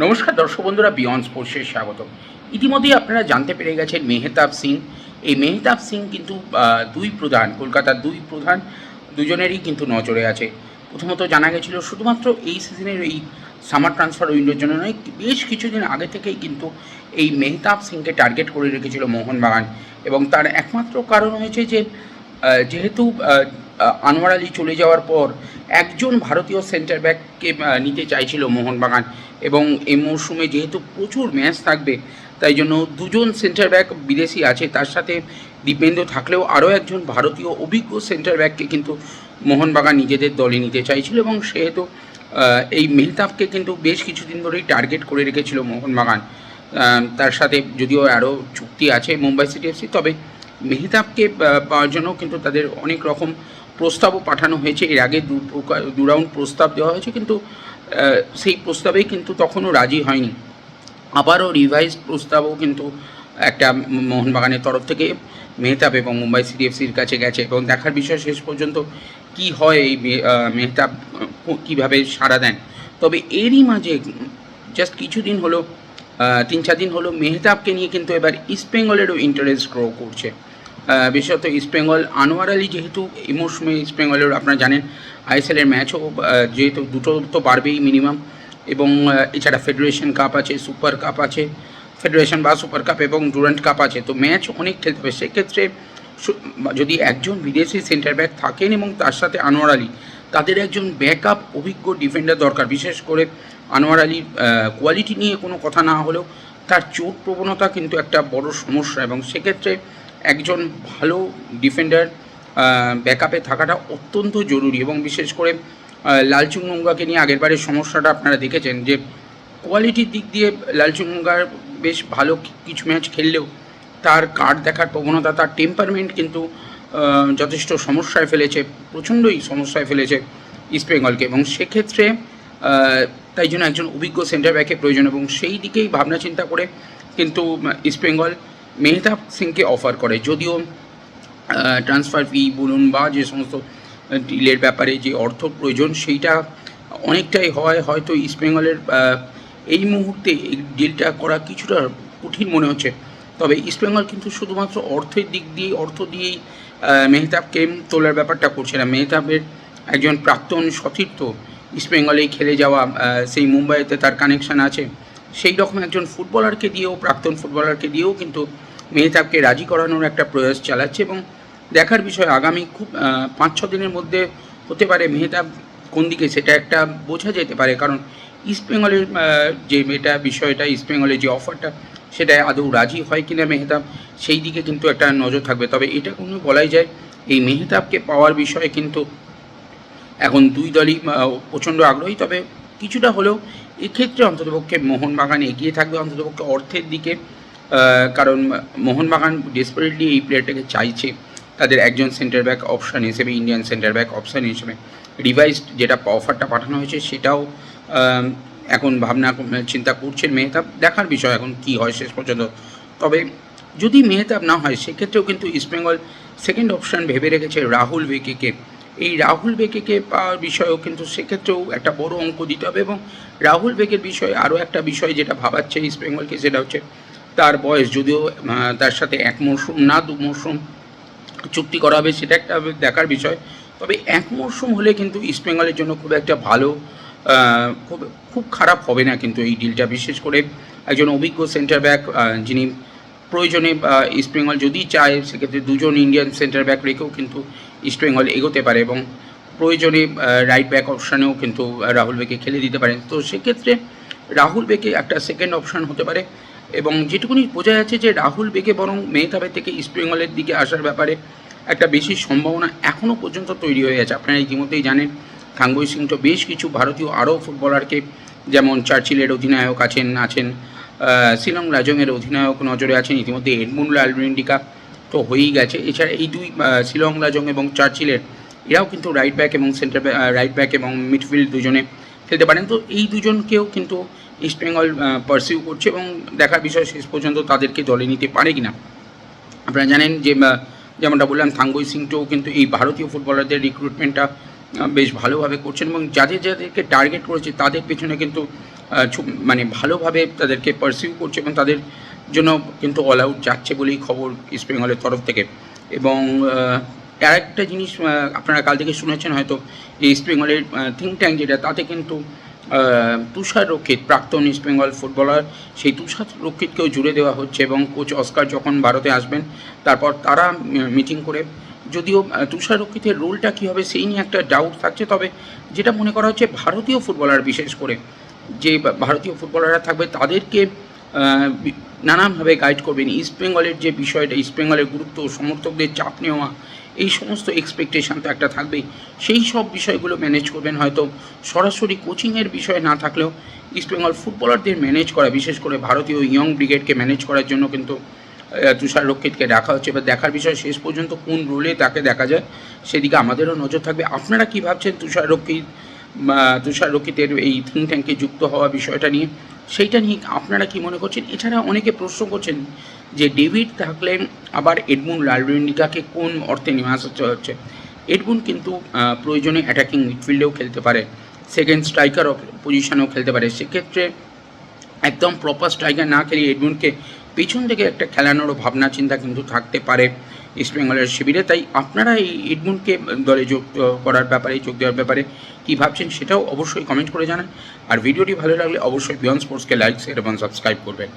নমস্কার দর্শক বন্ধুরা বিয়ন্ড স্পোর্টসে স্বাগত ইতিমধ্যেই আপনারা জানতে পেরে গেছেন মেহতাব সিং। এই মেহতাব সিং কিন্তু দুই প্রধান, কলকাতার দুই প্রধান, দুজনেরই কিন্তু নজরে আছে। প্রথমত জানা গেছিল, শুধুমাত্র এই সিজনের এই সামার ট্রান্সফার উইন্ডোর জন্য নয়, বেশ কিছুদিন আগে থেকেই কিন্তু এই মেহতাব সিংকে টার্গেট করে রেখেছিল মোহনবাগান। এবং তার একমাত্র কারণ হয়েছে যে যেহেতু আনোয়ার আলী চলে যাওয়ার পর একজন ভারতীয় সেন্টার ব্যাককে নিতে চাইছিল মোহনবাগান। এবং এই মরশুমে যেহেতু প্রচুর ম্যাচ থাকবে, তাই জন্য দুজন সেন্টার ব্যাক বিদেশি আছে। তার সাথে দীপেন্দ্র থাকলেও আরও একজন ভারতীয় অভিজ্ঞ সেন্টার ব্যাককে কিন্তু মোহনবাগান নিজেদের দলে নিতে চাইছিল। এবং সেহেতু এই মেহতাবকে কিন্তু বেশ কিছুদিন ধরেই টার্গেট করে রেখেছিল মোহনবাগান। তার সাথে যদিও আরও চুক্তি আছে মুম্বাই সিটি এফসি তবে মেহতাবকে পাওয়ার জন্য কিন্তু তাদের অনেক রকম প্রস্তাবও পাঠানো হয়েছে। এর আগে দু প্রকার, দু রাউন্ড প্রস্তাব দেওয়া হয়েছে, কিন্তু সেই প্রস্তাবেই কিন্তু তখনও রাজি হয়নি। আবারও রিভাইজ প্রস্তাবও কিন্তু একটা মোহনবাগানের তরফ থেকে মেহতাব এবং মুম্বাই সিটিএফসির কাছে গেছে এবং দেখার বিষয় শেষ পর্যন্ত কি হয় এই মেহতাব কীভাবে সাড়া দেন। তবে এরই মাঝে জাস্ট কিছুদিন হলো তিন চার দিন হলো মেহতাবকে নিয়ে কিন্তু এবার ইস্টবেঙ্গলেরও ইন্টারেস্ট গ্রো করছে। বিশেষত ইস্টবেঙ্গল আনোয়ার আলী যেহেতু এই মরশুমে ইস্টবেঙ্গলের আপনারা জানেন আইএসএলের ম্যাচও যেহেতু দুটো তো বাড়বেই মিনিমাম এবং এছাড়া ফেডারেশন কাপ আছে সুপার কাপ আছে ফেডারেশন বা সুপার কাপ এবং ডুরান্ট কাপ আছে। তো ম্যাচ অনেক খেলতে হবে। সেক্ষেত্রে যদি একজন বিদেশি সেন্টার ব্যাক থাকেন এবং তার সাথে আনোয়ার আলী, তাদের একজন ব্যাকআপ অভিজ্ঞ ডিফেন্ডার দরকার। বিশেষ করে আনোয়ার আলীর কোয়ালিটি নিয়ে কোনো কথা না হলেও তার চোট প্রবণতা কিন্তু একটা বড় সমস্যা। এবং সেক্ষেত্রে একজন ভালো ডিফেন্ডার ব্যাকআপে থাকাটা অত্যন্ত জরুরি এবং বিশেষ করে লালচুংনুঙ্গাকে নিয়ে আগেরবারের সমস্যাটা আপনারা দেখেছেন যে কোয়ালিটির দিক দিয়ে লালচুঙ্গার বেশ ভালো কিছু ম্যাচ খেললেও তার কার্ড দেখার প্রবণতা, তার টেম্পারমেন্ট কিন্তু যথেষ্ট সমস্যায় ফেলেছে, প্রচণ্ডই সমস্যায় ফেলেছে ইস্টবেঙ্গলকে এবং সেক্ষেত্রে তাই জন্য একজন অভিজ্ঞ সেন্টার ব্যাকের প্রয়োজন এবং সেই দিকেই ভাবনা চিন্তা করে কিন্তু ইস্টবেঙ্গল মেহতাব সিংকে অফার করে। যদিও ট্রান্সফার ফি বলুন বা যে সমস্ত ডিলের ব্যাপারে যে অর্থ প্রয়োজন, সেইটা অনেকটাই হয়। হয়তো ইস্টবেঙ্গলের এই মুহূর্তে এই ডিলটা করা কিছুটা কঠিন মনে হচ্ছে। তবে ইস্টবেঙ্গল কিন্তু শুধুমাত্র অর্থের দিক দিয়ে অর্থ দিয়েই মেহতাবকে তোলার ব্যাপারটা করছে না। মেহতাবের একজন প্রাক্তন সতীর্থ ইস্টবেঙ্গলেই খেলে যাওয়া সেই মুম্বাইতে তার কানেকশন আছে। সেই রকম একজন ফুটবলারকে দিয়েও প্রাক্তন ফুটবলারকে দিয়েও কিন্তু মেহতাবকে রাজি করানোর একটা প্রয়াস চালাচ্ছে এবং দেখার বিষয় আগামী খুব পাঁচ ছ দিনের মধ্যে হতে পারে মেহতাব কোন দিকে সেটা একটা বোঝা যেতে পারে। কারণ ইস্টবেঙ্গলের আহ, যে এটা বিষয়টা ইস্টবেঙ্গলের যে অফারটা সেটা আদৌ রাজি হয় কিনা মেহতাব সেই দিকে কিন্তু একটা নজর থাকবে। তবে এটা কোনো বলাই যায় এই মেহতাবকে পাওয়ার বিষয়ে কিন্তু এখন দুই দলই প্রচণ্ড আগ্রহী। তবে কিছুটা হলেও এক্ষেত্রে অন্ততপক্ষে মোহনবাগান এগিয়ে থাকবে, অন্ততপক্ষে অর্থের দিকে কারণ মোহনবাগান ডেসপারেটলি এই প্লেয়ারটাকে চাইছে। তাদের একজন সেন্টার ব্যাক অপশান হিসেবে ইন্ডিয়ান সেন্টার ব্যাক অপশান হিসেবে রিভাইসড যেটা অফারটা পাঠানো হয়েছে সেটাও এখন ভাবনা, চিন্তা করছেন মেহতাব। দেখার বিষয় এখন কি হয় শেষ পর্যন্ত। তবে যদি মেহতাব না হয়, সেক্ষেত্রেও কিন্তু ইস্টবেঙ্গল সেকেন্ড অপশান ভেবে রেখেছে রাহুল বেকেকে এই রাহুল বেকেকে পাওয়ার বিষয়েও কিন্তু সেক্ষেত্রেও একটা বড় অঙ্ক দিতে হবে এবং রাহুল বেকের বিষয়ে আরও একটা বিষয় যেটা ভাবাচ্ছে ইস্টবেঙ্গলকে সেটা হচ্ছে তার বয়স যদিও তার সাথে এক মরশুম না, দু মরশুম চুক্তি করা হবে, সেটা একটা দেখার বিষয়। তবে এক মরশুম হলে কিন্তু ইস্টবেঙ্গলের জন্য খুব একটা ভালো খুব খুব খারাপ হবে না কিন্তু এই ডিলটা বিশেষ করে একজন অভিজ্ঞ সেন্টার ব্যাক যিনি প্রয়োজনে ইস্টবেঙ্গল যদি চায়, সেক্ষেত্রে দুজন ইন্ডিয়ান সেন্টার ব্যাক রেখেও কিন্তু ইস্টবেঙ্গল এগোতে পারে এবং প্রয়োজনে রাইট ব্যাক অপশানেও কিন্তু রাহুল বেকে খেলে দিতে পারেন তো সেক্ষেত্রে রাহুল বেকে একটা সেকেন্ড অপশান হতে পারে এবং যেটুকুনি বোঝা যাচ্ছে যে রাহুল বেকে বরং মেহতাবের থেকে ইস্টবেঙ্গলের দিকে আসার ব্যাপারে একটা বেশি সম্ভাবনা এখনও পর্যন্ত তৈরি হয়ে আছে আপনারা ইতিমধ্যেই জানেন, থাঙ্গুই সিং তো বেশ কিছু ভারতীয় আরও ফুটবলারকে যেমন চার্চিলের অধিনায়ক আছেন আছেন শিলং রাজংয়ের অধিনায়ক নজরে আছেন, ইতিমধ্যে এডমুন লালব্রিন্ডিকা তো হয়েই গেছে। এছাড়া এই দুই শিলং রাজং এবং চার্চিলের এরাও কিন্তু রাইট ব্যাক এবং সেন্টার রাইট ব্যাক এবং মিডফিল্ড দুজনে খেলতে পারেন। তো এই দুজনকেও কিন্তু ইস্টবেঙ্গল পারসিউ করছে এবং দেখার বিষয় শেষ পর্যন্ত তাদেরকে দলে নিতে পারে কিনা। আপনারা জানেন যে যেমনটা বললাম, থাঙ্গুই সিংটাও কিন্তু এই ভারতীয় ফুটবলারদের রিক্রুটমেন্টটা বেশ ভালোভাবে করছেন এবং যাদের যাদেরকে টার্গেট করেছে তাদের পেছনে কিন্তু মানে ভালোভাবে তাদেরকে পারসিউ করছে এবং তাদের জন্য কিন্তু অল আউট যাচ্ছে বলেই খবর ইস্ট বেঙ্গলের তরফ থেকে। এবং আর একটা জিনিস আপনারা কাল থেকে শুনেছেন হয়তো, যে ইস্ট বেঙ্গলের থিঙ্ক ট্যাঙ্ক যেটা, তাতে কিন্তু তুষার রক্ষিত, প্রাক্তন ইস্ট বেঙ্গল ফুটবলার সেই তুষার রক্ষিতকেও জুড়ে দেওয়া হচ্ছে এবং কোচ অস্কার যখন ভারতে আসবেন, তারপর তারা মিটিং করে, যদিও তুষার রক্ষিতের রোলটা কী হবে সেই নিয়ে একটা ডাউট থাকছে, তবে যেটা মনে করা হচ্ছে ভারতীয় ফুটবলার বিশেষ করে, যে ভারতীয় ফুটবলাররা থাকবে, তাদেরকে নানানভাবে গাইড করবেন। ইস্ট বেঙ্গলের যে বিষয়টা ইস্ট বেঙ্গলের গুরুত্ব, সমর্থকদের চাপ নেওয়া, এই সমস্ত এক্সপেকটেশন তো একটা থাকবেই। সেই সব বিষয়গুলো ম্যানেজ করবেন। হয়তো সরাসরি কোচিংয়ের বিষয় না থাকলেও ইস্ট বেঙ্গল ফুটবলারদের ম্যানেজ করা, বিশেষ করে ভারতীয় ইয়ং ব্রিগেডকে ম্যানেজ করার জন্য কিন্তু তুষার রক্ষিতকে রাখা হচ্ছে। এবার দেখার বিষয়, শেষ পর্যন্ত কোন রোলে তাকে দেখা যায়, সেদিকে আমাদেরও নজর থাকবে। আপনারা কি ভাবছেন তুষার রক্ষিত তুষার রক্ষিতের এই থিঙ্ক ট্যাঙ্কে যুক্ত হওয়া বিষয়টা নিয়ে? সেইটা নিয়ে আপনারা কি মনে করছেন? এছাড়া অনেকে প্রশ্ন করছেন যে ডেভিড থাকলে আবার এডমুন লালরেন্ডিকাকে কোন অর্থে নিয়ে আসা হচ্ছে? এডমুন কিন্তু প্রয়োজনে অ্যাটাকিং মিডফিল্ডেও খেলতে পারে সেকেন্ড স্ট্রাইকার পজিশনেও খেলতে পারে। সেক্ষেত্রে একদম প্রপার স্ট্রাইকার না খেলিয়ে এডমুনকে পিছন থেকে একটা খেলানোরও ভাবনা, চিন্তা কিন্তু থাকতে পারে ইস্টবেঙ্গলের শিবিরে। তাই আপনারা এই এডমুনকে দলে যোগ করার ব্যাপারে, যোগ দেওয়ার ব্যাপারে কী ভাবছেন সেটাও অবশ্যই কমেন্ট করে জানান। আর ভিডিওটি ভালো লাগলে অবশ্যই বিয়ন স্পোর্টসকে লাইক শেয়ার এবং সাবস্ক্রাইব করবেন।